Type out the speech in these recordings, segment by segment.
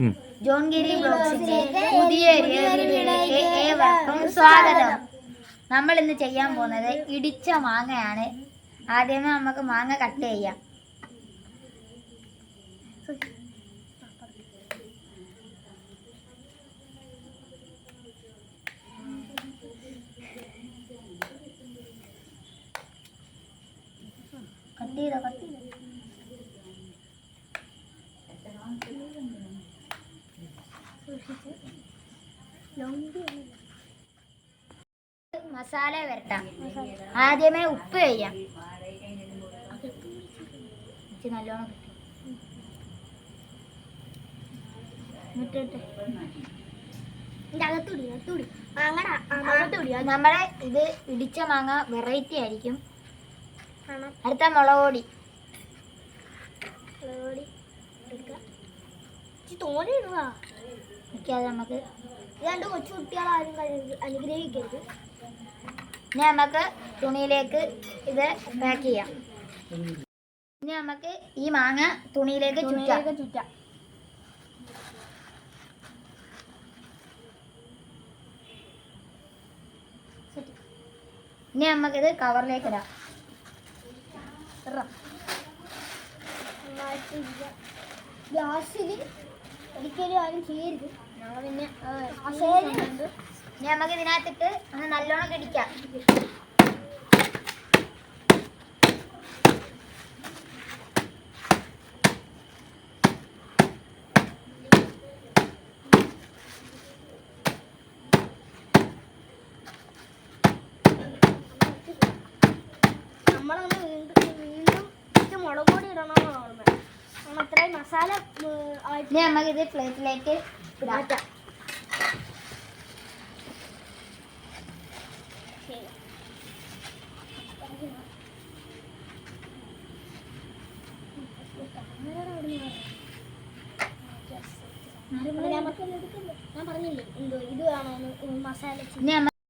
ഉം. ജോൺഗിരി ബ്ലോഗ്സിന്റെ പുതിയൊരു വീഡിയോയിലേക്ക് ഏവർക്കും സ്വാഗതം. നമ്മൾ ഇന്ന് ചെയ്യാൻ പോകുന്നത് ഇടിച്ച മാങ്ങയാണ്. ആദ്യമേ നമുക്ക് മാങ്ങ കട്ട് ചെയ്യാം. കട്ട് ചെയ്തോ കട്ട് ചെയ്തോ മസാല വരട്ടാം. ആദ്യമേ ഉപ്പ് ചെയ്യാം. നമ്മളെ നല്ലോണം ഇത് ഇടിച്ച മാങ്ങ വെറൈറ്റി ആയിരിക്കും. അടുത്ത മുളക് പൊടി. മിക്കാതെ നമുക്ക് രണ്ട് കൊച്ചു കുട്ടികളാരും അനുഗ്രഹിക്കരുത്. ഇനി നമുക്ക് തുണിയിലേക്ക് ഇത് പാക്ക് ചെയ്യാം. ഇനി നമുക്ക് ഈ മാങ്ങ തുണിയിലേക്ക് ചുറ്റാം. ചുറ്റാം. ഇനി നമുക്കിത് കവറിലേക്ക് ഇടാം. ഗ്യാസിൽ ഒരിക്കലും ആരും ചെയ്യരുത് ഞങ്ങൾ പിന്നെ നമുക്ക് ഇതിനകത്തിട്ട് ഒന്ന് നല്ലോണം കടിക്കാം. നമ്മളൊന്ന് വീണ്ടും വീണ്ടും മുളക് പൊടി ഇടണമെന്നാണ് ഓർമ്മ നമ്മൾ അത്രയും മസാല ഇനി നമുക്ക് ഇത് പ്ലേറ്റിലേക്ക് മാറ്റാം.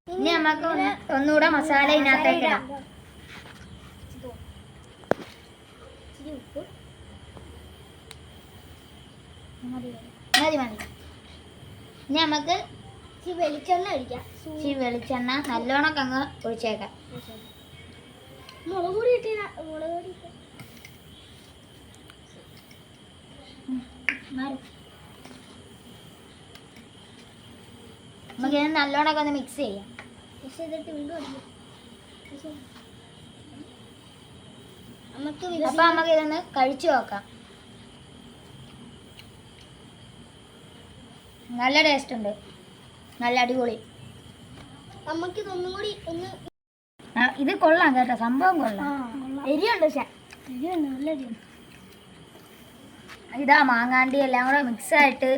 ഇനി നമുക്ക് ഒന്നുകൂടെ മസാല ഇതിനകത്തേക്ക് ഇടാം ഇച്ചിരി ഉപ്പ് മതി മതി ഇനി നമുക്ക് ഈ വെളിച്ചെണ്ണ ഒഴിക്കാം. ഈ വെളിച്ചെണ്ണ നല്ലോണം അങ്ങ് ഒഴിച്ചേക്കാം. മുളക് പൊടി ഇട്ടില്ല മുളക് പൊടി നമുക്ക് ഇത് നല്ലോണം ഒന്ന് മിക്സ് ചെയ്യാം. മിക്സ് ചെയ്തിട്ട് വീണ്ടും. നമുക്ക് അപ്പൊ നമുക്ക് ഇതൊന്ന് കഴിച്ചു നോക്കാം. നല്ല ടേസ്റ്റ് ഉണ്ട്. നല്ല അടിപൊളി. നമുക്ക് ഇതൊന്നും കൂടി ഒന്ന് ഇത് കൊള്ളാം കേട്ടോ. സംഭവം കൊള്ളാം. എരിയുണ്ട് പക്ഷെ. എരിയുണ്ട് നല്ല എരിയുണ്ട് ഇതാ മാങ്ങാണ്ടി എല്ലാം കൂടെ മിക്സ് ആയിട്ട്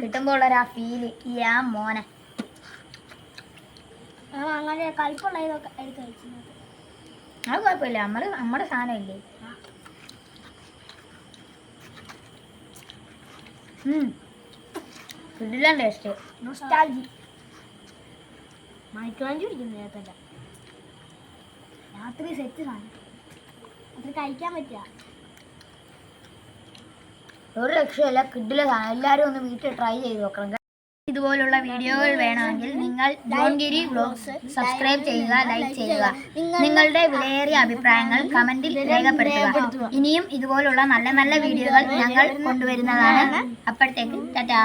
കിട്ടുമ്പോൾ ഉള്ളൊരു ആ ഫീൽ ആ മോനെ അത് കുഴപ്പമില്ല. നമ്മൾ നമ്മുടെ സാധനം ഇല്ലേ കിടിലം ടേസ്റ്റ് നൊസ്റ്റാൾജി മൈക്രോഞ്ചി പിടിക്കുന്നു നേരത്തല്ല. രാത്രി സെറ്റ് സാധനം. അത്ര കഴിക്കാൻ പറ്റില്ല. ഒരു രക്ഷയല്ല കിഡിലെ സാധനം. എല്ലാവരും ഒന്ന് വീട്ടിൽ ട്രൈ ചെയ്ത് നോക്കണം. ഇതുപോലുള്ള വീഡിയോകൾ വേണമെങ്കിൽ നിങ്ങൾ ജോൺഗിരി ബ്ലോഗ്സ് സബ്സ്ക്രൈബ് ചെയ്യുക ലൈക്ക് ചെയ്യുക. നിങ്ങളുടെ വിലയേറിയ അഭിപ്രായങ്ങൾ കമന്റിൽ രേഖപ്പെടുത്തുക. ഇനിയും ഇതുപോലുള്ള നല്ല നല്ല വീഡിയോകൾ ഞങ്ങൾ കൊണ്ടുവരുന്നതാണ്. അപ്പോഴത്തേക്ക് ടാറ്റാ.